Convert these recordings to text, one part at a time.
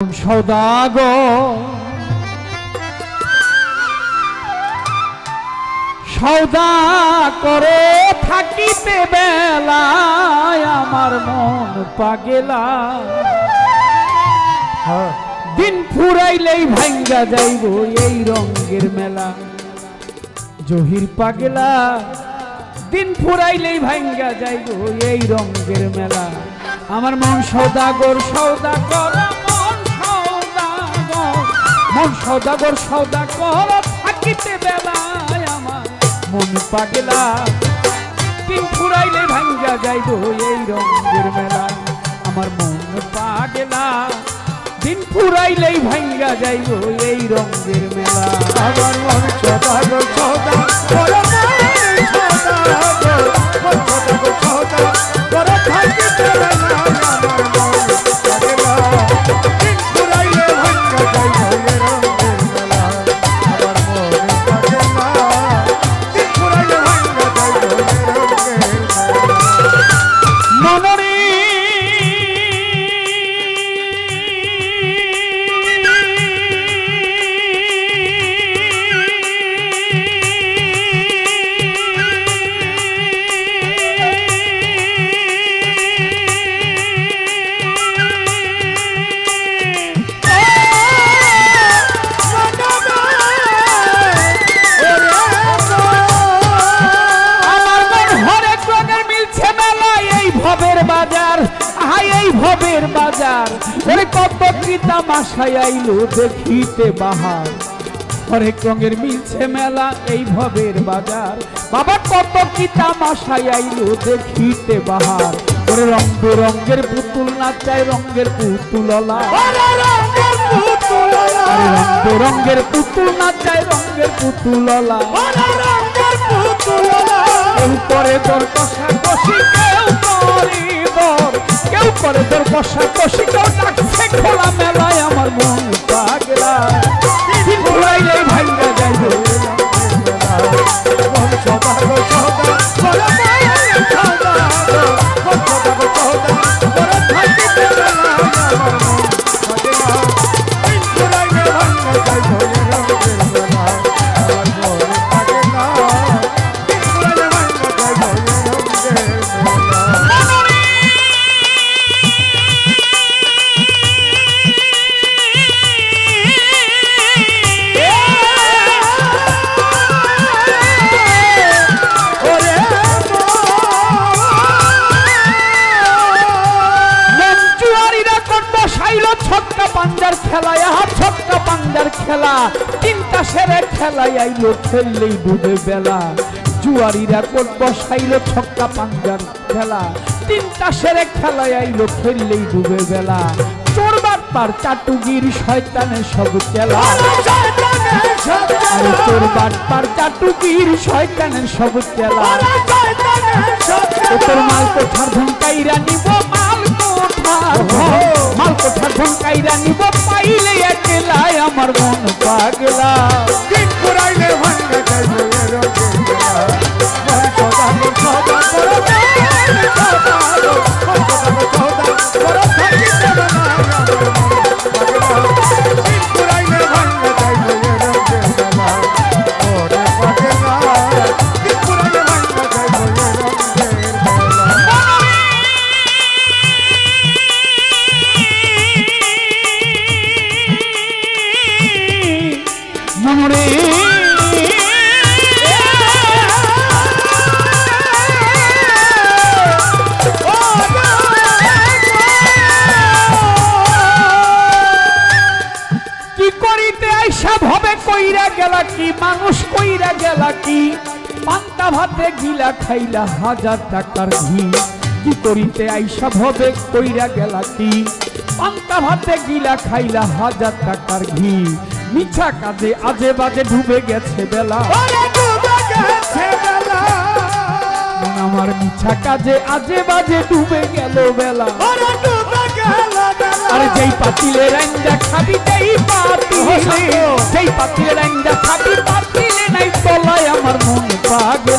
সৌদাগ সৌদা করে থাকিতে বেলায় আমার মন পাগেলা। হ্যাঁ। দিন ফুরাইলেই ভাঙ্গা যাইব এই রঙ্গের মেলা। জহির পাগেলা দিন ফুরাইলেই ভাঙ্গা যাইব এই রঙ্গের মেলা। আমার মন সৌদাগর মন সৌদাগর মন সদা কর থাকিতে বেলায় আমার। মন পাগলা দিন ফুরাইলে ভাঙ্গা যাইব এই রঙের মেলা আমার মন পাগলা দিন ফুরাইলেই ভাঙ্গা যাইব এই রঙের মেলা আমার মন সদাগর। সদা মাসায় আইলো দেখিতে বাহার। হরেক রঙের মিলছে মেলা এই ভবের বাজার। বাবা কত কিতা মাসায় আইলো দেখিতে বাহার। ওরে রং বেরঙ্গের পুতুল নাচায় রঙ্গের পুতুললা। রং বেরঙ্গের পুতুল নাচায় রঙ্গের পুতুললা। করে তোর কষা কষি কেউ করিবর কেউ করে তোর বসা কষি কেউ খোলা মেলায় আমার মন। পাঞ্জার খেলা, তিনটা সেরে খেলায় আইলো খেললেই ডুবে বেলা। জুয়ারিরা কোন বসাইল ছক্কা পাঞ্জার খেলা। তিনটা সেরে খেলায় আইলো খেললেই ডুবে বেলা। চোরবার পার চাটুগির শয়তানের সব খেলা আরে বাটপার চাটুকির শয়তানের সব খেলা তোর মাল কোঠার ধনকাইরা নিব, মাল কোঠার। কোঠার ধনকাইরা নিব পাইলে একলাই আমার মন পাগলা। মনরে কি করিতে আইসা ভবে কইরা গেলা কি? মানুষ কইরা গেলা কি? পান্তা ভাতে গিলা খাইলা হাজার টাকার ঘি। কি করিতে আইসা ভবে কইরা গেলা কি? পান্তা ভাতে গিলা খাইলা হাজার টাকার ঘি। মিছা কাজে আজে বাজে ডুবে গেছে বেলা। ওরে ডুবে গেছে বেলা। আমার মিছা কাজে আজে বাজে ডুবে গেল বেলা। আর ডুবে গেল বেলা। আরে যেই পাতিলে রাইন্দা খাবি যেই পাতিলে যেই পাতিলে রাইন্দা খাবি পাতিলে নাই তলায় আমার মন পাগলা।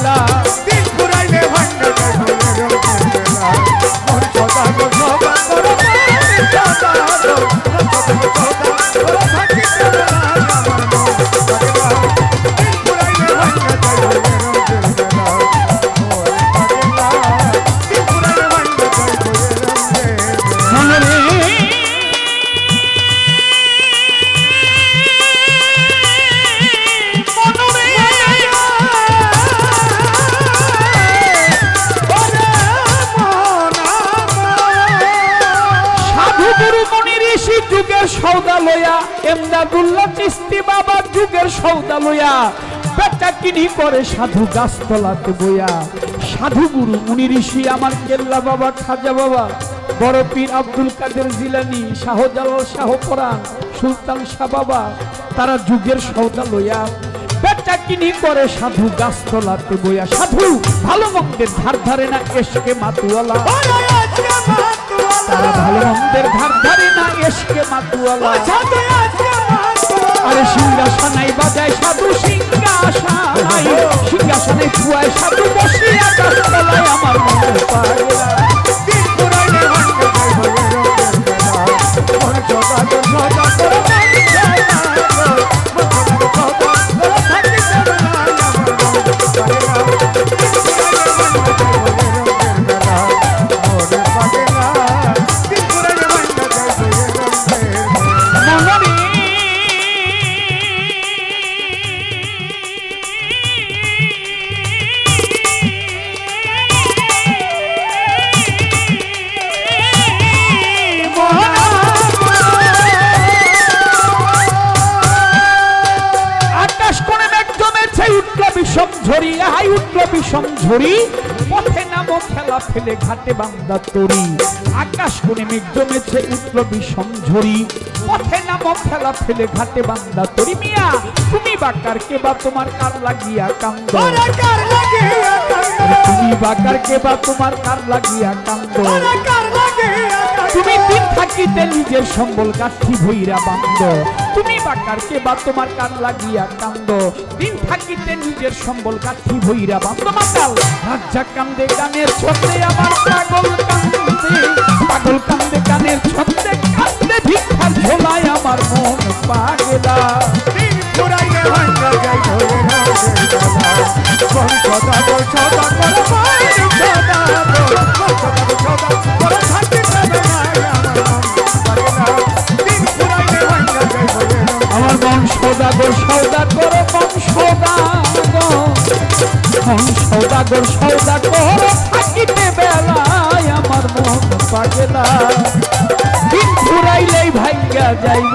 এমদাদুল্লাহ চিস্তি বাবা যুগের সৌদা লইয়া বেচা কিনি করে সাধু গাছতলাতে বইয়া। সাধু গুরু মুনি ঋষি, আমার কেল্লা বাবা, খাজা বাবা, বড় পীর আব্দুল কাদের জিলানি, শাহজালাল শাহ পরাণ সুলতান শাহ বাবা, তারা যুগের সৌদা লইয়া বেচা কিনি করে সাধু গাছতলাতে বইয়া। সাধু, ভালো মন্দের ধার ধারে না, এসকে মাতুয়ালা। তারা ভালো মন্দের ধার ধারে না এসকে মাতুয়ালা। আরে সিংহাসনাই বাজায় সাধু সিংহাসনাই সিংহাসনে ফুয়ায় সাধু বসিয়া আমার মনের পাগলা জমেছে উঠল বিষম ঝরি আহাই উঠল বিষম ঝরি। পথে নামো খেলা ফেলে ঘাটে বান্দা তরি। আকাশ কোণে মেঘ জমেছে উঠল বিষম ঝরি। পথে নামো খেলা ফেলে ঘাটে বান্দা তরি। মিয়া তুমি বাকার কে বা? তোমার কার লাগিয়া কান্দ? তুমি বাকার কে বা? তোমার কার লাগিয়া কান্দ? তুমি দিন থাকিতে নিজের সম্বল কাঠি ভৈরা বান্দ তুমি বাকার কে বা তোমার কান লাগিয়া কান্দ। দিন থাকিতে নিজের সম্বল কাঠি ভৈরা বান্দ মাতাল রাজ্জা কান্দে গানের ছন্দে, আমার পাগল কান্দে। পাগল কান্দে গানের ছন্দে, কান্দে ভিক্ষার ঝোলায় আমার মন পাগলা। আমার সৌদাগর সৌদাগর থাকিতে বেলায় আমার মন পাগলা। দিন ফুরাইলেই ভাঙ্গা যাইব।